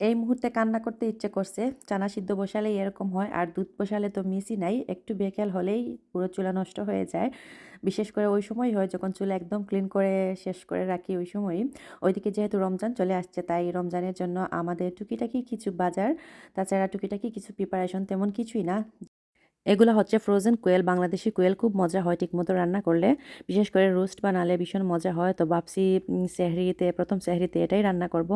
এই মুহূর্তে কান্না করতে ইচ্ছে করছে। চানা সিদ্ধ বসালেই এরকম হয়, আর দুধ বসালে তো মিসই নাই। একটু বেকাল হলেই পুরো চুলা নষ্ট হয়ে যায়। বিশেষ করে ওই সময় হয় যখন চুলা একদম ক্লিন করে শেষ করে রাখি ওই সময়ই। ওইদিকে যেহেতু রমজান চলে আসছে, তাই রমজানের জন্য আমাদের টুকিটাকি কিছু বাজার, তাছাড়া টুকিটাকি কিছু প্রিপারেশন তেমন কিছুই না। এগুলো হচ্ছে ফ্রোজেন কোয়েল বাংলাদেশি কোয়েল খুব মজা হয় ঠিকমতো রান্না করলে। বিশেষ করে রোস্ট বানালে ভীষণ মজা হয়। তো ভাবছি সেহরিতে, প্রথম সেহরিতে এটাই রান্না করব।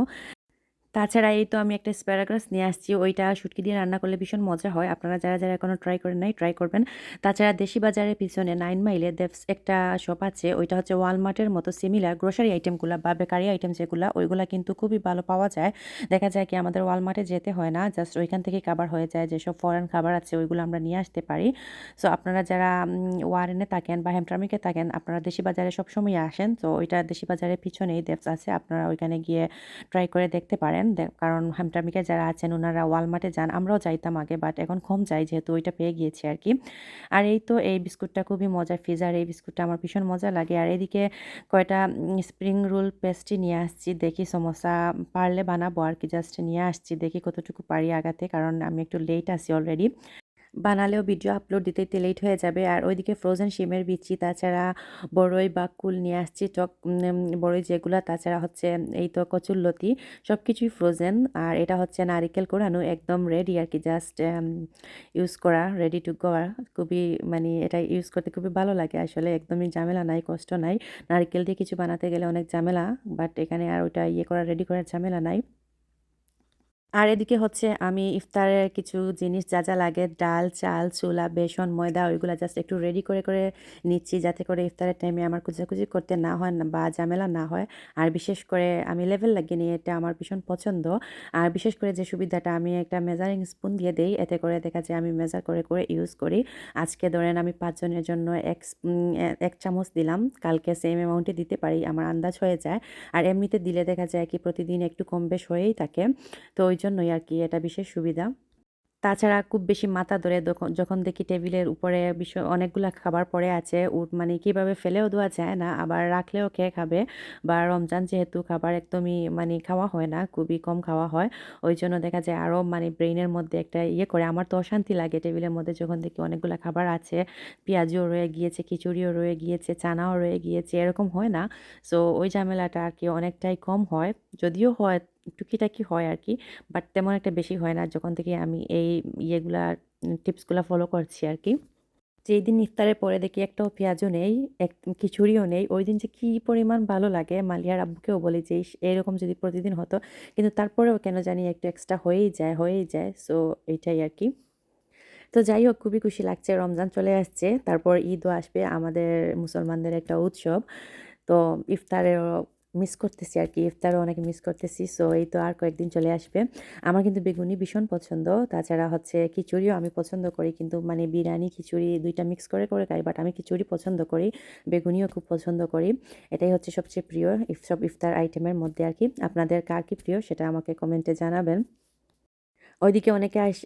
তাছাড়া এই তো আমি একটা স্প্যারাগ্রাস নিয়ে আসছি, ওইটা শুটকি দিয়ে রান্না করলে ভীষণ মজা হয়। আপনারা যারা যারা এখনও ট্রাই করেন নাই ট্রাই করবেন। তাছাড়া দেশি বাজারের পিছনে নাইন মাইলে দেবস একটা শপ আছে, ওইটা হচ্ছে ওয়ালমার্টের মতো সিমিলার গ্রোসারি আইটেমগুলো বা বেকারি আইটেম যেগুলো, ওইগুলো কিন্তু খুবই ভালো পাওয়া যায়। দেখা যায় কি আমাদের ওয়ালমার্টে যেতে হয় না জাস্ট ওইখান থেকে খাবার হয়ে যায় যেসব ফরেন খাবার আছে, ওইগুলো আমরা নিয়ে আসতে পারি। সো আপনারা যারা ওয়ারেনে থাকেন বা হ্যামট্রামিকে থাকেন, আপনারা দেশি বাজারে সবসময় আসেন। তো ওইটা দেশি বাজারের পিছনেই দেবস আছে, আপনারা ওইখানে গিয়ে ট্রাই করে দেখতে পারেন। কারণ হ্যামটামিকে যারা আছেন, ওনারা ওয়ালমার্টে যান, আমরাও যাইতাম আগে বাট এখন কম যাই যেহেতু ওইটা পেয়ে গিয়েছি আর কি আর এই তো এই বিস্কুটটা খুবই মজা ফিজার এই বিস্কুটটা আমার ভীষণ মজা লাগে। আর এদিকে কয়টা স্প্রিং রোল পেস্ট্রি নিয়ে আসছি, দেখি সমোসা পারলে বানাবো আর কি জাস্ট নিয়ে আসছি, দেখি কতটুকু পারি আগাতে, কারণ আমি একটু লেট আছি অলরেডি বানালেও ভিডিও আপলোড দিতে লেট হয়ে যাবে। আর ওইদিকে ফ্রোজেন শিমের বিচি, তাছাড়া বড়ই বা কুল নিয়ে আসছি, টক বড়ই যেগুলো, তাছাড়া হচ্ছে, এই তো কচুরলতি সব কিছুই ফ্রোজেন আর এটা হচ্ছে নারিকেল কোরানো, একদম রেডি আর কি জাস্ট ইউজ করা রেডি টু গোয়া খুবই মানে এটা ইউজ করতে খুবই ভালো লাগে আসলে, একদমই ঝামেলা নাই, কষ্ট নাই। নারিকেল দিয়ে কিছু বানাতে গেলে অনেক ঝামেলা বাট এখানে আর ওইটা ইয়ে করা রেডি করার ঝামেলা নাই। আর এদিকে হচ্ছে আমি ইফতারের কিছু জিনিস যা যা লাগে, ডাল, চাল চুলা বেসন, ময়দা, ওইগুলো জাস্ট একটু রেডি করে করে নিচ্ছি যাতে করে ইফতারের টাইমে আমার খুঁজাখুঁজি করতে না হয় বা ঝামেলা না হয়। আর বিশেষ করে আমি লেভেল লাগিয়ে নিই, এটা আমার ভীষণ পছন্দ। আর বিশেষ করে যে সুবিধাটা আমি একটা মেজারিং স্পুন দিয়ে দেই, এতে করে দেখা যায় আমি মেজার করে করে ইউজ করি। আজকে ধরেন আমি পাঁচজনের জন্য এক এক চামচ দিলাম, কালকে সেম অ্যামাউন্টে দিতে পারি, আমার আন্দাজ হয়ে যায়। আর এমনিতে দিলে দেখা যায় কি প্রতিদিন একটু কম বেশ হয়েই থাকে। তো ওই জন্যই আর কি এটা বিশেষ সুবিধা। তাছাড়া খুব বেশি মাথা ধরে যখন দেখি টেবিলের উপরে বিষয়, অনেকগুলো খাবার পড়ে আছে মানে কীভাবে ফেলেও দেওয়া যায় না, আবার রাখলেও খেয়ে খাবে? বা রমজান যেহেতু খাবার একদমই মানে খাওয়া হয় না, খুবই কম খাওয়া হয়, ওই জন্য দেখা যায় আরও মানে ব্রেইনের মধ্যে একটা ইয়ে করে, আমার তো অশান্তি লাগে টেবিলের মধ্যে যখন দেখি অনেকগুলো খাবার আছে, পেঁয়াজও রয়ে গিয়েছে, খিচুড়িও রয়ে গিয়েছে, চানাও রয়ে গিয়েছে, এরকম হয় না। সো ওই ঝামেলাটা আর কি অনেকটাই কম হয়, যদিও হয় টুকিটাকি হয় আর কি বাট তেমন একটা বেশি হয় না। যখন থেকে আমি এই ইয়েগুলা, টিপসগুলো ফলো করছি আর কি যেই দিন ইফতারের পরে দেখি একটাও পেঁয়াজও নেই, এক খিচুড়িও নেই ওই দিন যে কী পরিমাণ ভালো লাগে, মালিয়ার আব্বুকেও বলি যে এরকম যদি প্রতিদিন হতো। কিন্তু তারপরেও কেন জানি একটু এক্সট্রা হয়েই যায় হয়েই যায় সো এইটাই আর কি তো যাই হোক, খুবই খুশি লাগছে, রমজান চলে আসছে, তারপর ঈদও আসবে আমাদের মুসলমানদের একটা উৎসব। তো ইফতারেরও মিস করতেছি আর কি, ইফতারও অনেক মিস করতেছি সো এই তো আর কয়েকদিন চলে আসবে। আমার কিন্তু বেগুনি ভীষণ পছন্দ, তাছাড়া হচ্ছে খিচুড়িও আমি পছন্দ করি, কিন্তু মানে বিরিয়ানি, খিচুড়ি দুইটা মিক্স করে করে খাই বাট আমি খিচুড়ি পছন্দ করি, বেগুনিও খুব পছন্দ করি। এটাই হচ্ছে সবচেয়ে প্রিয় সব ইফতার আইটেমের মধ্যে আর কি। আপনাদের কার কি প্রিয় সেটা আমাকে কমেন্টে জানাবেন। ওইদিকে অনেকে আস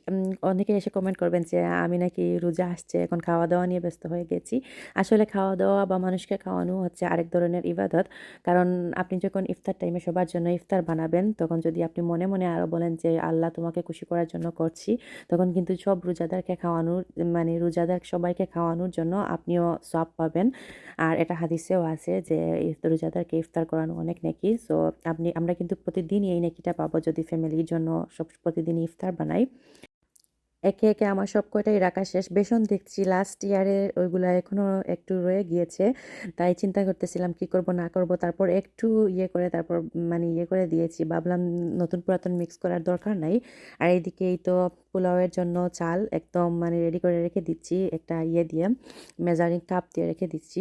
অনেকে এসে কমেন্ট করবেন যে, আমি নাকি রোজা আসছে, এখন খাওয়া দাওয়া নিয়ে ব্যস্ত হয়ে গেছি। আসলে খাওয়া দাওয়া বা মানুষকে খাওয়ানো হচ্ছে আরেক ধরনের ইবাদত। কারণ আপনি যখন ইফতার টাইমে সবার জন্য ইফতার বানাবেন, তখন যদি আপনি মনে মনে আরও বলেন যে, আল্লাহ তোমাকে খুশি করার জন্য করছি, তখন কিন্তু সব রোজাদারকে খাওয়ানোর মানে রোজাদার সবাইকে খাওয়ানোর জন্য আপনিও সব পাবেন। আর এটা হাদিসেও আছে যে রোজাদারকে ইফতার করানো অনেক নাকি। সো আপনি, আমরা কিন্তু প্রতিদিনই এই নেকিটা পাবো যদি ফ্যামিলির জন্য সব প্রতিদিন ইফতার আচার বানাই। একে একে আমার সব কয়টাই রাখা শেষ। বেসন দেখছি লাস্ট ইয়ারের ওইগুলো এখনও একটু রয়ে গিয়েছে। তাই চিন্তা করতেছিলাম কি করব, না করব। তারপর একটু ইয়ে করে, তারপর মানে ইয়ে করে দিয়েছি। ভাবলাম নতুন পুরাতন মিক্স করার দরকার নাই। আর এইদিকে এই তো পোলাওয়ের জন্য চাল একদম মানে রেডি করে রেখে দিচ্ছি। একটা ইয়ে দিয়ে মেজারিং কাপ দিয়ে রেখে দিচ্ছি।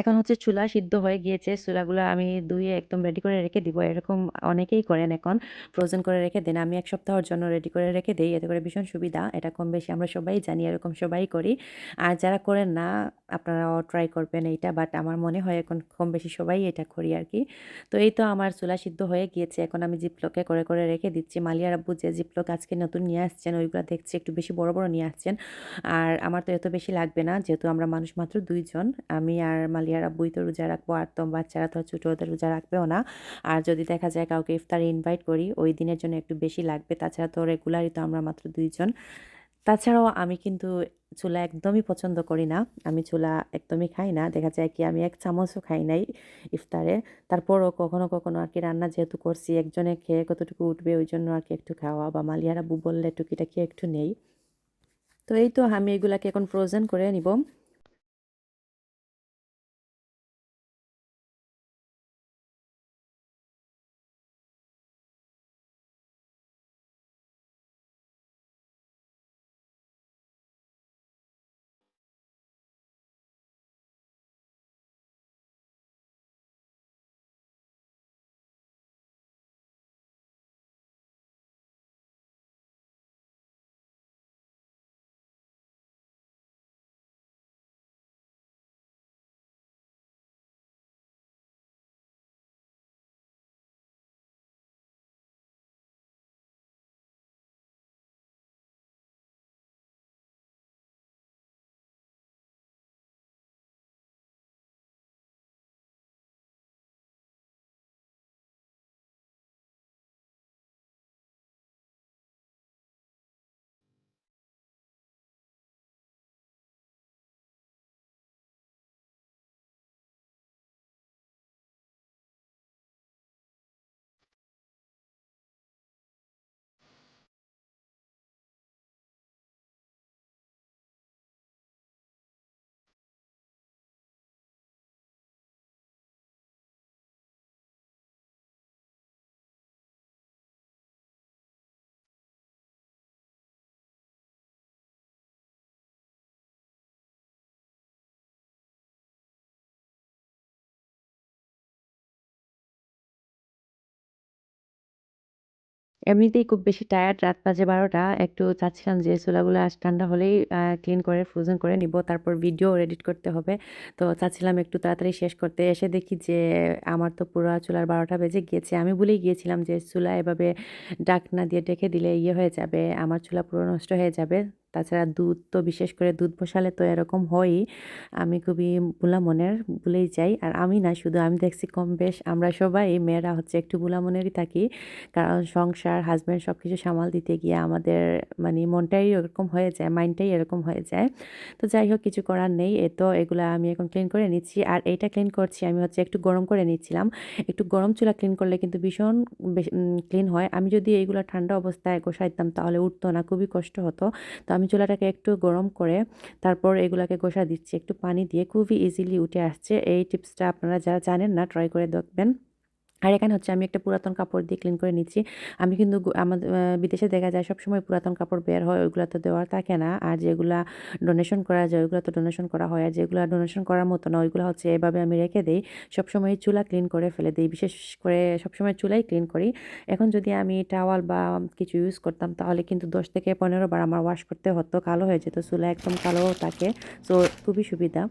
এখন হচ্ছে চুলা সিদ্ধ হয়ে গিয়েছে। চুলাগুলো আমি ধুয়ে একদম রেডি করে রেখে দিব। এরকম অনেকেই করেন এখন। ফ্রোজেন করে রেখে দেন। আমি এক সপ্তাহের জন্য রেডি করে রেখে দিই এতে করে ভীষণ সুবিধা। এটা কম বেশি আমরা সবাই জানি, এরকম সবাই করি। আর যারা করেন না, আপনারাও ট্রাই করবেন এইটা। বাট আমার মনে হয় এখন কম বেশি সবাই এটা করি আর কি তো এই তো আমার চুলা সিদ্ধ হয়ে গিয়েছে। এখন আমি জিপলকে করে, করে রেখে দিচ্ছি। মালিয়ার আব্বু যে জিপলক আজকে নতুন নিয়ে আসছেন, ওইগুলো দেখছি একটু বেশি বড়, বড় নিয়ে আসছেন। আর আমার তো এত বেশি লাগবে না। যেহেতু আমরা মানুষ মাত্র দুইজন আমি আর মালিয়ার আব্বুই তো রোজা রাখব। আর তো বাচ্চারা তো ছোট ওদের রোজা রাখবেও না। আর যদি দেখা যায় কাউকে ইফতারে ইনভাইট করি, ওই দিনের জন্য একটু বেশি লাগবে। তাছাড়া তো রেগুলারই তো আমরা মাত্র দুইজন তাছাড়াও আমি কিন্তু চুলা একদমই পছন্দ করি না। আমি চুলা একদমই খাই না। দেখা যায় কি আমি এক চামচও খাই নাই ইফতারে। তারপরও কখনো, কখনো আর কি রান্না যেহেতু করছি, একজনে খেয়ে কতটুকু উঠবে ওই জন্য আর কি একটু খাওয়া বা মালিয়ারা বললে টুকিটাকি একটু নেই। তো এই তো আমি এগুলাকে এখন ফ্রোজেন করে নিব। এমনিতেই খুব বেশি টায়ার্ড রাত বাজে ১২টা। একটু চাচ্ছিলাম যে চুলাগুলো ঠান্ডা হলেই ক্লিন করে ফ্রোজেন করে নিব। তারপর ভিডিও এডিট করতে হবে। তো চাচ্ছিলাম একটু তাড়াতাড়ি শেষ করতে। এসে দেখি যে আমার তো পুরো চুলার ১২টা বেজে গিয়েছে। আমি বলেই গিয়েছিলাম যে চুলা এভাবে ডাক না দিয়ে ডেকে দিলে ইয়ে হয়ে যাবে, আমার চুলা পুরো নষ্ট হয়ে যাবে। তাছাড়া দুধ তো বিশেষ করে দুধ বসালে তো এরকম হয়ই। আমি খুবই ভোলা মনের, ভুলেই যাই। আর আমি না শুধু আমি দেখছি কম বেশ আমরা সবাই মেয়েরা হচ্ছে একটু ভোলা মনেরই থাকি। কারণ সংসার, হাজব্যান্ড সব কিছু সামাল দিতে গিয়ে আমাদের মানে মনটাই ওরকম হয়ে যায়, মাইন্ডটাই এরকম হয়ে যায়। তো যাই হোক কিছু করার নেই। এ তো এগুলো আমি এখন ক্লিন করে নিচ্ছি। আর এইটা ক্লিন করছি আমি হচ্ছে একটু গরম করে নিচ্ছিলাম। একটু গরম চুলা ক্লিন করলে কিন্তু ভীষণ ক্লিন হয়। আমি যদি এইগুলো ঠান্ডা অবস্থায় ঘষাইতাম তাহলে উঠতো না, খুবই কষ্ট হতো। তো চুলাটাকে একটু গরম করে তারপর এগুলাকে গোসা দিচ্ছি। একটু পানি দিয়ে খুবই ইজিলি উঠে আসছে। এই টিপসটা আপনারা যারা জানেন না ট্রাই করে দেখবেন। আর এখানে হচ্ছে আমি একটা পুরাতন কাপড় দিয়ে ক্লিন করে নিচ্ছি। আমি কিন্তু আমাদের বিদেশে দেখা যায় সবসময় পুরাতন কাপড় বের হয়, ওইগুলা তো দেওয়ার থাকে না। আর যেগুলা ডোনেশন করা যায় ওইগুলো তো ডোনেশন করা হয়। আর যেগুলা ডোনেশন করার মতো না ওইগুলো হচ্ছে এভাবে আমি রেখে দিই সবসময় চুলা ক্লিন করে ফেলে দিই বিশেষ করে সবসময় চুলাই ক্লিন করি। এখন যদি আমি টাওয়াল বা কিছু ইউজ করতাম তাহলে কিন্তু ১০ থেকে ১৫ বার আমার ওয়াশ করতে হতো। কালো হয়ে যেত চুলা একদম কালো থাকে। সো খুবই সুবিধা।